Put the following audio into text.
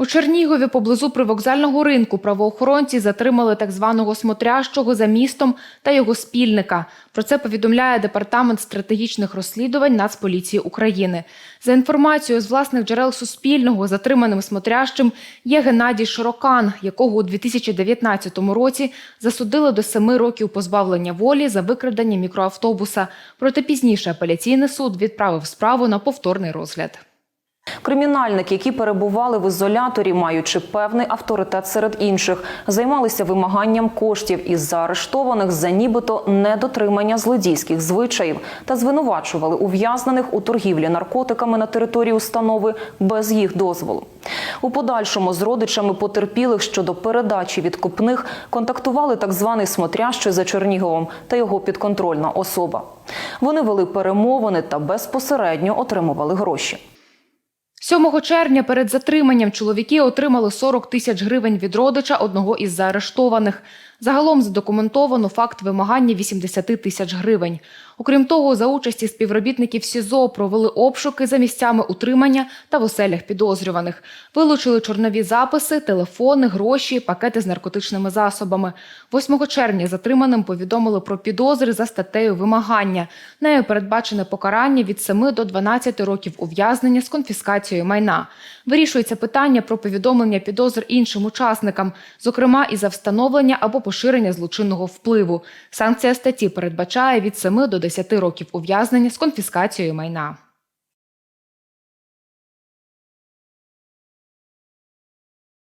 У Чернігові поблизу привокзального ринку правоохоронці затримали так званого смотрящого за містом та його спільника. Про це повідомляє департамент стратегічних розслідувань Нацполіції України. За інформацією з власних джерел Суспільного, затриманим смотрящим є Геннадій Широкан, якого у 2019 році засудили до семи років позбавлення волі за викрадення мікроавтобуса. Проте пізніше апеляційний суд відправив справу на повторний розгляд. Кримінальники, які перебували в ізоляторі, маючи певний авторитет серед інших, займалися вимаганням коштів із заарештованих за нібито недотримання злодійських звичаїв та звинувачували ув'язнених у торгівлі наркотиками на території установи без їх дозволу. У подальшому з родичами потерпілих щодо передачі відкупних контактували так званий смотрящий за Черніговом та його підконтрольна особа. Вони вели перемовини та безпосередньо отримували гроші. 7 червня перед затриманням чоловіки отримали 40 тисяч гривень від родича одного із заарештованих. Загалом задокументовано факт вимагання 80 тисяч гривень. Окрім того, за участі співробітників СІЗО провели обшуки за місцями утримання та в оселях підозрюваних. Вилучили чорнові записи, телефони, гроші, пакети з наркотичними засобами. 8 червня затриманим повідомили про підозри за статтею вимагання. Нею передбачене покарання від 7 до 12 років ув'язнення з конфіскацією майна. Вирішується питання про повідомлення підозр іншим учасникам, зокрема і за встановлення або поширення злочинного впливу. Санкція статті передбачає від 7 до 10 років ув'язнення з конфіскацією майна.